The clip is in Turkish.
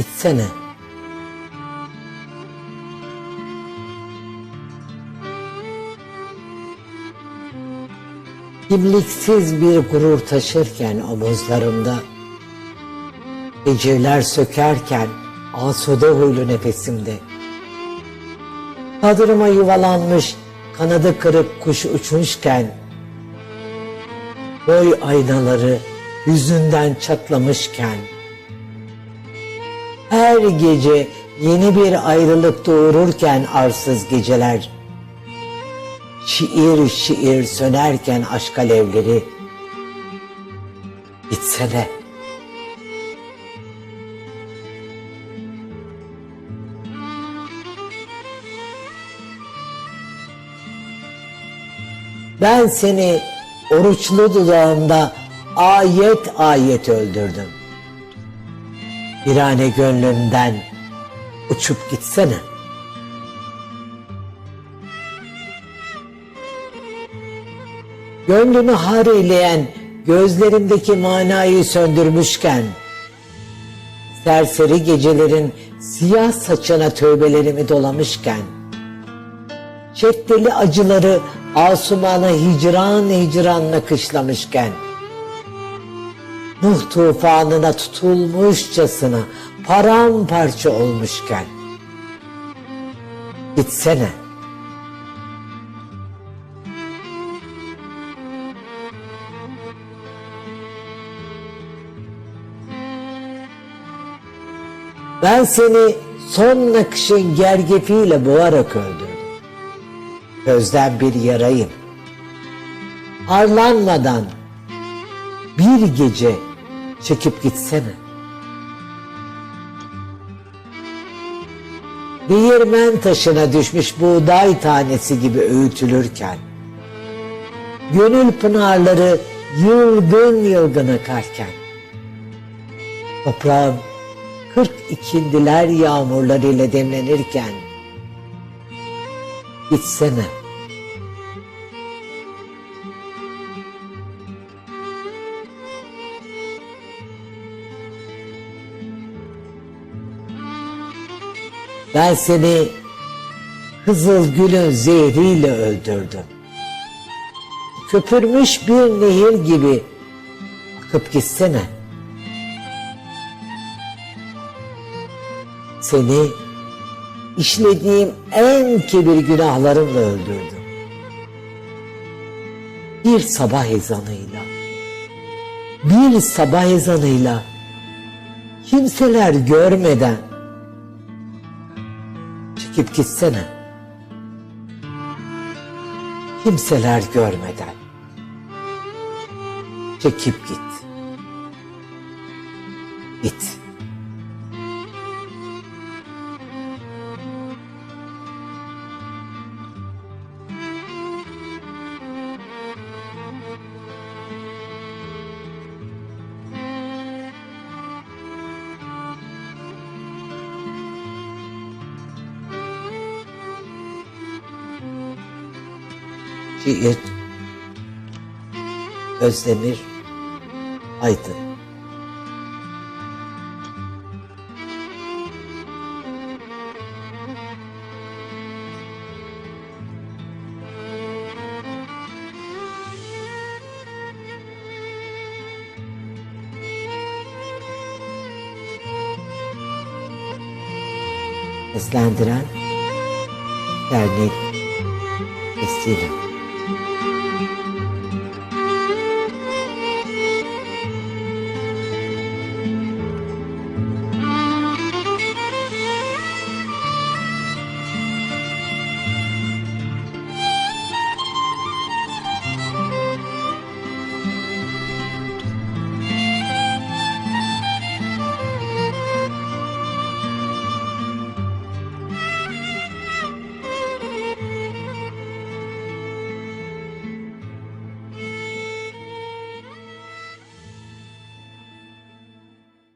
gitsene. Kimliksiz bir gurur taşırken omuzlarımda, Geceler sökerken asude huylu nefesimde, Kadrıma yuvalanmış, kanadı kırık kuş uçmuşken, Boy aynaları yüzünden çatlamışken, her gece yeni bir ayrılık doğururken arsız geceler, şiir şiir sönerken aşk alevleri, gitsene. Ben seni oruçlu dudağında ayet ayet öldürdüm. Birane gönlümden uçup gitsene. Gönlümü har eyleyen gözlerimdeki manayı söndürmüşken, serseri gecelerin siyah saçına tövbelerimi dolamışken, şeftali acıları Asuman'a hicran hicran nakışlamışken, Nuh tufanına tutulmuşçasına paramparça olmuşken, gitsene. Ben seni son nakışın gergefiyle boğarak öldürdüm. Gözden bir yarayım. Arlanmadan bir gece çekip gitsene. Değirmen taşına düşmüş buğday tanesi gibi öğütülürken, gönül pınarları yılgın yılgın akarken, toprağım kırk ikindiler yağmurlarıyla demlenirken, gitsene. Ben seni Kızıl Gül'ün zehriyle öldürdüm. Köpürmüş bir nehir gibi akıp gitsene. Seni işlediğim en kibir günahlarımla öldürdüm. Bir sabah ezanıyla, bir sabah ezanıyla kimseler görmeden çekip gitsene. Kimseler görmeden çekip git. Git. Şiir Özdemir Aydın. Seslendiren Dernek Esila